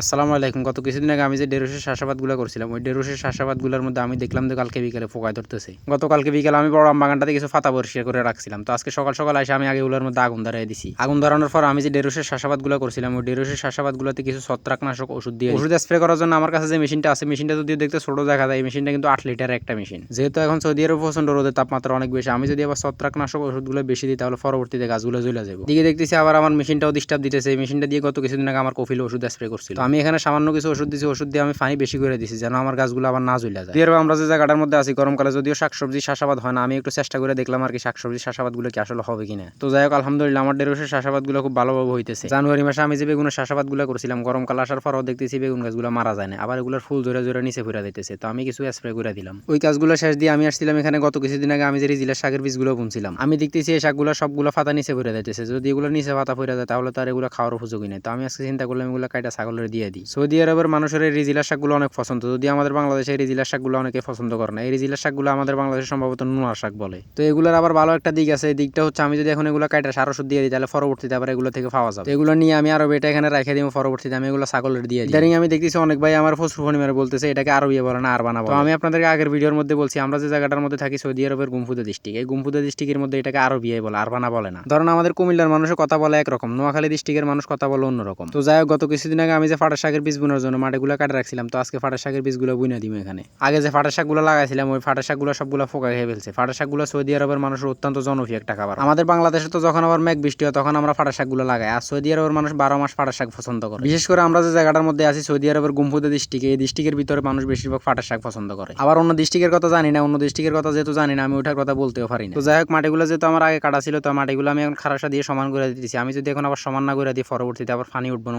আসসালামু আলাইকুম। গত কিছুদিন আগে আমি যে ডেরোসের চাষাবাদগুলো করছিলাম, ওই ডেরোসের চাষাবাদগুলোর মধ্যে আমি দেখলাম যে কালকে বিকালে পোকায় ধরতেছে। গতকালকে বিকালে আমি বড় বাগানটাতে কিছু ফাতা পরিষ্কার করে রাখছিলাম। তো আজকে সকাল সকাল এসে আমি আগে ওগুলোর মধ্যে আগুন ধরাই দিছি। আগুন ধরানোর পর আমি যে ডেরোসের চাষাবাদগুলো করছিলাম, ওই ডেরোসের চাষাবাদগুলোতে কিছু ছত্রাকনাশক ওষুধ দিয়ে ওষুধ স্প্রে করার জন্য আমার কাছে যে মেশিনটা আছে, মেশিনটা যদিও দেখতে ছোট দেখা যায়, এই মেশিনটা কিন্তু আট লিটারের একটা মেশিন। যেহেতু এখন সৌদি আরব প্রচণ্ড রোদের তাপমাত্রা অনেক বেশি, আমি যদি আবার ছত্রাকনাশক ওষুধগুলো বেশি দিই, তাহলে পরবর্তীতে গাছগুলো জ্বলে যাবে। দিকে দেখতেছি আবার আমার মেশিনটাও ডিস্টার্ব দিতেছে। এই মেশিনটা দিয়ে গত কিছুদিন আগে আমার কফিল ওষুধ স্প্রে করছিল আমি এখানে সামান্য কিছু ওষুধ দিছি, ওষুধ দিয়ে আমি পানি বেশি করে দিছি, যেন আমার গাছগুলো আবার না জ্বলে যায়। এর আমরা যে জায়গাটার মধ্যে আছি, গরমকালে যদিও শাকসবজি চাষাবাদ হয় না, আমি একটু চেষ্টা করে দেখলাম আর কি শাকসবজি চাষাবাদগুলো কি আসলে হবে কিনা। তো যাই হোক, আলহামদুলিল্লাহ, আমার ডেরোসের চাষাবাদগুলো খুব ভালোভাবে হইতেছে। জানুয়ারি মাসে আমি যে বেগুনের চাষাবাদগুলো করছিলাম, গরমকাল আসার পরও দেখতেছি বেগুন গাছগুলো মারা যায় না, আবার এগুলোর ফুল জোরে জোরে নিচে ফুরা দিতেছে। তো আমি কিছু স্প্রে করে দিলাম। ওই কাজগুলো শেষ দিয়ে আমি আসছিলাম এখানে, গত কিছুদিন আগে আমি যে রিজিলের শাকের বীজগুলো বুনছিলাম, আমি দেখতেছি এই শাকগুলো সবগুলো ফাতা নিচে ফুরে দিতেছে, যদি এগুলো নিচে ফাতা ফুরে যায়, তাহলে তার এগুলো খাওয়ার উপযোগী নেই। তো আমি আজকে চিন্তা করলাম এগুলো কাইটা ছাগলের দিয়ে দিই। সৌদি আরবের মানুষের এই রিজিলার শাকগুলো অনেক পছন্দ। যদি আমাদের বাংলাদেশে এই রিজিলার শাকগুলো অনেকে পছন্দ করে না এই রিজিলার শাকগুলো আমাদের বাংলাদেশে সম্ভবত নোয়ার শাক বলে। তো এগুলোর আবার ভালো একটা দিক আছে এই দিকটা হচ্ছে আমি যদি এখন এগুলো কাইটা সার ওষুধ দিয়ে দিই তাহলে পরবর্তীতে আবার এগুলো থেকে পাওয়া যাবে। এগুলো নিয়ে আমি আরও এটা এখানে রেখে দিব পরবর্তীতে আমি এগুলো ছাগলের দিয়ে দিই। আমি দেখতেছি অনেক ভাই আমার ফোন মেরে বলতেছে এটাকে আরও ইয়ে বলে না আর বানাবো। আমি আপনাদেরকে আগের ভিডিওর মধ্যে বলছি আমরা যে জায়গাটার মধ্যে থাকি সৌদি আরবের গুমফুদা ডিস্ট্রিক্ট এই গুমফুদা ডিস্ট্রিক্টের মধ্যে এটাকে আরও বিয়ে বলে আর বানা বলে না। ধরুন আমাদের কুমিল্লার মানুষের কথা বলে একরকম নোয়াখালী ডিস্ট্রিক্টের মানুষ কথা বলে অন্যরকম। তো যাই হোক গত কিছুদিন আগে আমি যে ফাটার শাকের বীজ বোনার জন্য মাটিগুলো কাটে রাখছিলাম, তো আজকে ফাটার শাকের বীজগুলো বুনে দিব এখানে। আগে যে ফাটার শাকগুলো লাগাইছিলাম, ওই ফাটার শাকগুলো সবগুলো ফোকা খেয়ে ফেলছে। ফাটার শাকগুলো সৌদি আরবের মানুষের অত্যন্ত জনপ্রিয় একটা খাবার। আমাদের বাংলাদেশে তো যখন আবার মেঘ বৃষ্টি হয়, তখন আমরা ফাটার শাকগুলো লাগাই। আর সৌদি আরবের মানুষ বারো মাস ফাটার শাক পছন্দ করে। বিশেষ করে আমরা যে জায়গাটার মধ্যে আছি, সৌদি আরবের গুমফুদে ডিস্ট্রিক্টে এই ডিস্ট্রিক্টের ভিতরে মানুষ বেশিরভাগ ফাটার শাক পছন্দ করে। আবার অন্য ডিস্ট্রিক্টের কথা জানি না, অন্য ডিস্ট্রিক্টের কথা যেহেতু জানি না, আমি ওঠার কথা বলতেও পারি না। তো যাই হোক, মাটিগুলো যেহেতু আমার আগে কাটা ছিল, তো মাটিগুলো আমি এখন খারাসা দিয়ে সমান করে দিতেছি। আমি যদি এখন আবার সমান না করে দিই, পরবর্তীতে আবার ফানি উঠবো না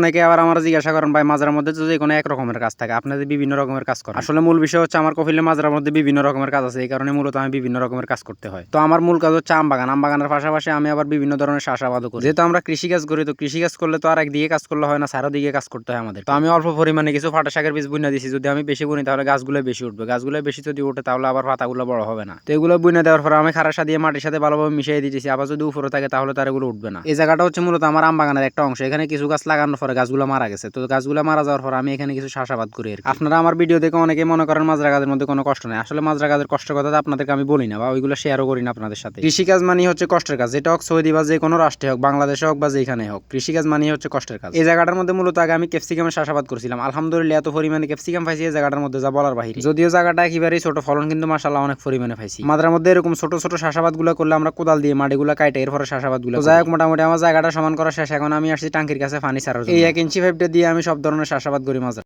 অনেকে আবার আমার জিজ্ঞাসা করেন, ভাই মাঝের মধ্যে তো যে কোনো এক রকমের কাজ থাকে আপনাদের বিভিন্ন রকমের কাজ করেন। আসলে মূল বিষয় হচ্ছে আমার কফিলের মাঝের মধ্যে বিভিন্ন রকমের কাজ আছে, এই কারণে মূলত আমি বিভিন্ন রকমের কাজ করতে হয়। তো আমার মূল কাজ হচ্ছে আম বাগান। আম বাগানের পাশাপাশি আমি আবার বিভিন্ন ধরনের চাষাবাদও করি। যেহেতু আমরা কৃষিকাজ করি, তো কৃষিকাজ করলে তো আর একদিকে কাজ করলে হয় না সারো দিকে কাজ করতে হয় আমাদের। তো আমি অল্প পরিমাণে কিছু ফাটা শাকের বীজ বুনে দিছি। যদি আমি বেশি বুনি, তাহলে গাছগুলো বেশি উঠবে। গাছগুলো বেশি যদি উঠে তাহলে আবার পাতাগুলো বড় হবে না। তো এগুলো বুনে দেওয়ার পর আমি খারাসা দিয়ে মাটির সাথে ভালোভাবে মিশিয়ে দিতেছি। আবার যদি উপরে থাকে, তাহলে তার এগুলো উঠবে না। এই জায়গাটা হচ্ছে মূলত আমার আম বাগানের একটা অংশ। এখানে কিছু গাছ লাগানোর পরে গাছগুলো মারা গেছে। তো গাছগুলো মারা যাওয়ার পর আমি এখানে কিছু চাষাবাদ করি আর আপনারা আমার ভিডিও দেখে অনেকে মনে করেন মাজরা গাছের মধ্যে কোনো কষ্ট নেই। আসলে মাজরা গাছের কষ্টের কথা আপনাদেরকে আমি বলি না বা ওইগুলো শেয়ারও করি না আপনাদের সাথে। কৃষিকাজ মানে হচ্ছে কষ্টের কাজ। যেটা হোক সৌদি বা যে কোনো রাষ্ট্রে হোক বাংলাদেশে হোক বা যেখানে হোক কৃষিকাজ মানে হচ্ছে কষ্টের কাজ। এই জায়গাটার মধ্যে মূলত আগে আমি ক্যাপসিকামের চাষাবাদ করছিলাম। আলহামদুলিল্লাহ এত পরিমাণে ক্যাপসিকাম পাইছি এই জায়গাটার মধ্যে যা বলার বাহিরে। যদিও জায়গাটা একেবারেই ছোট ফলন কিন্তু মাসাল্লাহ অনেক পরিমাণে পাইছি। মাদ্রার মধ্যে এরকম ছোট ছোট চাষাবাদগুলো করলে আমরা কোদাল দিয়ে মাটিগুলো কাটে এরপরে চাষাবাদগুলো যাই হোক মোটামুটি আমার জায়গাটা সমান করা শেষ। এখন আমি আসছি টাঙ্কির কাছে পানি ছাড়ার জন্য। এই এক ইঞ্চি ফাইভটা দিয়ে আমি সব ধরনের চাষাবাদ করি মাঝে